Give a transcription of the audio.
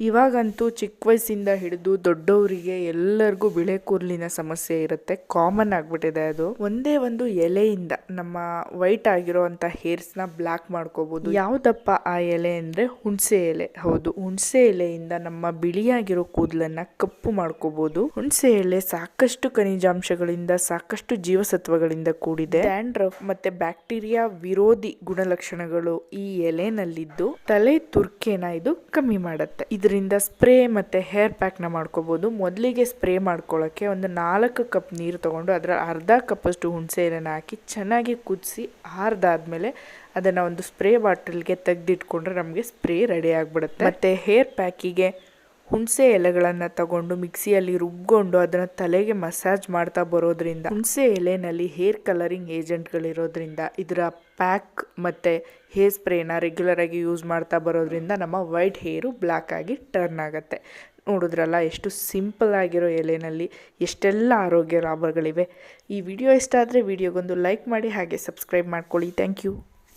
ಇವಾಗಂತೂ ಚಿಕ್ಕ ವಯಸ್ಸಿಂದ ಹಿಡಿದು ದೊಡ್ಡವರಿಗೆ ಎಲ್ಲರಿಗೂ ಬಿಳೆ ಕೂದಲಿನ ಸಮಸ್ಯೆ ಇರುತ್ತೆ. ಕಾಮನ್ ಆಗಿಬಿಟ್ಟಿದೆ ಅದು. ಒಂದೇ ಒಂದು ಎಲೆಯಿಂದ ನಮ್ಮ ವೈಟ್ ಆಗಿರೋಂಥ ಹೇರ್ಸ್ನ ಬ್ಲ್ಯಾಕ್ ಮಾಡ್ಕೋಬಹುದು ಯಾವ್ದಪ್ಪ ಆ ಎಲೆ ಅಂದ್ರೆ ಹುಣಸೆ ಎಲೆ. ಹೌದು, ಹುಣಸೆ ಎಲೆಯಿಂದ ನಮ್ಮ ಬಿಳಿಯಾಗಿರೋ ಕೂದಲನ್ನ ಕಪ್ಪು ಮಾಡ್ಕೋಬಹುದು ಹುಣಸೆ ಎಲೆ ಸಾಕಷ್ಟು ಖನಿಜಾಂಶಗಳಿಂದ, ಸಾಕಷ್ಟು ಜೀವಸತ್ವಗಳಿಂದ ಕೂಡಿದೆ. ಡ್ಯಾಂಡ್ರಫ್ ಮತ್ತೆ ಬ್ಯಾಕ್ಟೀರಿಯಾ ವಿರೋಧಿ ಗುಣಲಕ್ಷಣಗಳು ಈ ಎಲೆನಲ್ಲಿದ್ದು ತಲೆ ತುರ್ಕೆನ ಇದು ಕಮ್ಮಿ ಮಾಡುತ್ತೆ. ಇದರಿಂದ ಸ್ಪ್ರೇ ಮತ್ತು ಹೇರ್ ಪ್ಯಾಕ್ನ ಮಾಡ್ಕೋಬೋದು. ಮೊದಲಿಗೆ ಸ್ಪ್ರೇ ಮಾಡ್ಕೊಳ್ಳೋಕ್ಕೆ ಒಂದು ನಾಲ್ಕು ಕಪ್ ನೀರು ತೊಗೊಂಡು ಅದರ ಅರ್ಧ ಕಪ್ಪಷ್ಟು ಹುಣಸೆ ಎಲೆನ ಹಾಕಿ ಚೆನ್ನಾಗಿ ಕುದಿಸಿ ಆರ್ದಾದ್ಮೇಲೆ ಅದನ್ನು ಒಂದು ಸ್ಪ್ರೇ ಬಾಟಲ್ಗೆ ತೆಗೆದಿಟ್ಕೊಂಡ್ರೆ ನಮಗೆ ಸ್ಪ್ರೇ ರೆಡಿ ಆಗಿಬಿಡುತ್ತೆ. ಮತ್ತು ಹೇರ್ ಪ್ಯಾಕಿಗೆ ಹುಣಸೆ ಎಲೆಗಳನ್ನು ತಗೊಂಡು ಮಿಕ್ಸಿಯಲ್ಲಿ ರುಬ್ಕೊಂಡು ಅದನ್ನ ತಲೆಗೆ ಮಸಾಜ್ ಮಾಡ್ತಾ ಬರೋದ್ರಿಂದ, ಹುಣಸೆ ಎಲೆನಲ್ಲಿ ಹೇರ್ ಕಲರಿಂಗ್ ಏಜೆಂಟ್ಗಳಿರೋದ್ರಿಂದ, ಇದರ ಪ್ಯಾಕ್ ಮತ್ತೆ ಹೇರ್ ಸ್ಪ್ರೇನ ರೆಗ್ಯುಲರ್ ಆಗಿ ಯೂಸ್ ಮಾಡ್ತಾ ಬರೋದ್ರಿಂದ ನಮ್ಮ ವೈಟ್ ಹೇರು ಬ್ಲ್ಯಾಕ್ ಆಗಿ ಟರ್ನ್ ಆಗುತ್ತೆ. ನೋಡಿದ್ರಲ್ಲ ಎಷ್ಟು ಸಿಂಪಲ್ ಆಗಿರೋ ಎಲೆನಲ್ಲಿ ಎಷ್ಟೆಲ್ಲ ಆರೋಗ್ಯ ಲಾಭಗಳಿವೆ. ಈ ವಿಡಿಯೋ ಇಷ್ಟ ಆದರೆ ವಿಡಿಯೋಗೊಂದು ಲೈಕ್ ಮಾಡಿ ಹಾಗೆ ಸಬ್ಸ್ಕ್ರೈಬ್ ಮಾಡ್ಕೊಳ್ಳಿ. Thank you